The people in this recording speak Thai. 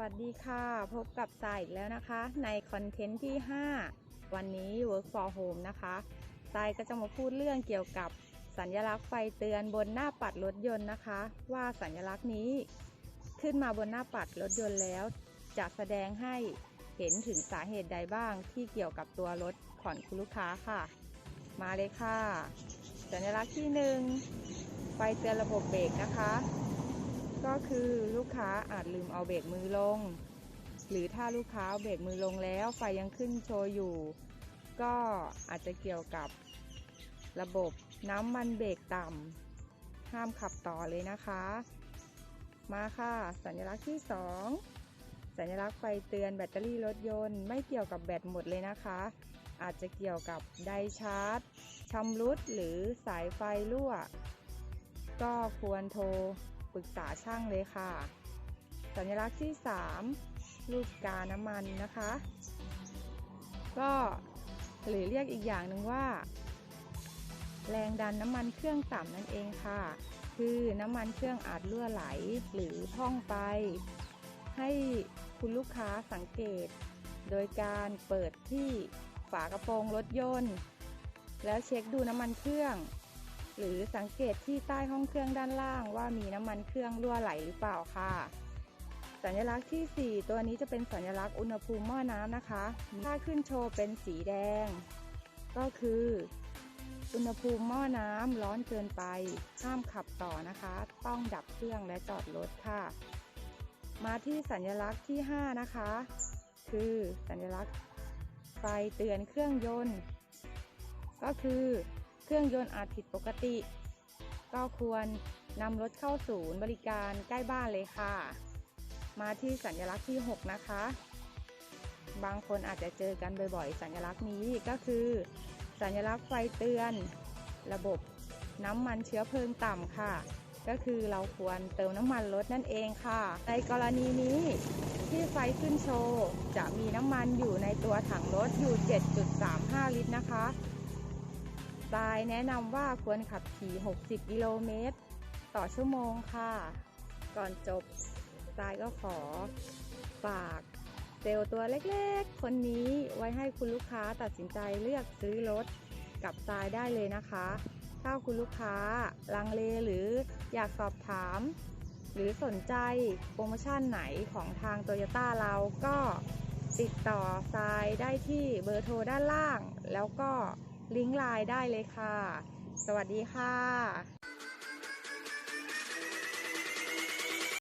วัสดีค่ะ พบกับสายอีกแล้วนะคะ ในคอนเทนต์ที่ 5 วันนี้ Work for Home นะคะสายก็จะมาพูดเรื่องเกี่ยวกับสัญลักษณ์ไฟเตือนบนหน้าปัดรถยนต์นะคะ ว่าสัญลักษณ์นี้ ขึ้นมาบนหน้าปัดรถยนต์แล้ว จะแสดงให้เห็นถึงสาเหตุใดบ้างที่เกี่ยวกับตัวรถของคุณลูกค้าค่ะ มาเลยค่ะ สัญลักษณ์ที่หนึ่งไฟเตือนระบบเบรกนะคะ ก็คือลูกค้าอาจลืมเอาเบรกมือลง หรือถ้าลูกค้าเาเบรกมือลงแล้วไฟยังขึ้นโชว์อยู่ ก็อาจจะเกี่ยวกับระบบน้ำมันเบรกต่ำห้ามขับต่อเลยนะคะ มาค่ะ สัญลักษณ์ที่ 2 สัญลักษณ์ไฟเตือนแบตเตอรี่รถยนต์ไม่เกี่ยวกับแบตหมดเลยนะคะ อาจจะเกี่ยวกับไดชาร์จชำรุดหรือสายไฟรั่ว ก็ควรโทร ปรึกษาช่างเลยค่ะ สัญลักษณ์ที่ 3 ลูกกาน้ำมันนะคะ ก็หรือเรียกอีกอย่างหนึ่งว่า แรงดันน้ำมันเครื่องต่ำนั่นเองค่ะ คือน้ำมันเครื่องอาจรั่วไหลหรือพองไป ให้คุณลูกค้าสังเกต โดยการเปิดที่ฝากระโปรงรถยนต์ แล้วเช็คดูน้ำมันเครื่อง หรือสังเกตที่ใต้ห้องเครื่องด้านล่างว่ามีน้ำมันเครื่องรั่วไหลหรือเปล่าค่ะ สัญลักษณ์ที่ 4 ตัวนี้จะเป็นสัญลักษณ์อุณหภูมิหม้อน้ำนะคะถ้าขึ้นโชว์เป็นสีแดง ก็คือ อุณหภูมิหม้อน้ำร้อนเกินไป ห้ามขับต่อนะคะ ต้องดับเครื่องและจอดรถค่ะ มาที่สัญลักษณ์ที่ 5 นะคะ คือสัญลักษณ์ไฟเตือนเครื่องยนต์ ก็คือ เครื่องยนต์อาจผิดปกติ ก็ควรนำรถเข้าศูนย์บริการใกล้บ้านเลยค่ะ มาที่สัญลักษณ์ที่ 6 นะคะ บางคนอาจจะเจอกันบ่อยๆ สัญลักษณ์นี้ก็คือ สัญลักษณ์ไฟเตือน ระบบน้ำมันเชื้อเพลิงต่ำค่ะ ก็คือเราควรเติมน้ำมันรถนั่นเองค่ะ ในกรณีนี้ที่ไฟขึ้นโชว์ จะมีน้ำมันอยู่ในตัวถังรถอยู่ 7.35 ลิตรนะคะ ทรายแนะนำว่าควรขับขี่ 60 กิโลเมตร ต่อชั่วโมงค่ะ ก่อนจบทรายก็ขอฝากเซลล์ตัวเล็กๆ คนนี้ไว้ให้คุณลูกค้าตัดสินใจเลือกซื้อรถกับทรายได้เลยนะคะ ถ้าคุณลูกค้าลังเลหรืออยากสอบถาม หรือสนใจโปรโมชั่นไหนของทางโตโยต้าเราก็ติดต่อทรายได้ที่เบอร์โทรด้านล่าง แล้วก็ ลิงก์ไลน์ได้เลยค่ะ สวัสดีค่ะ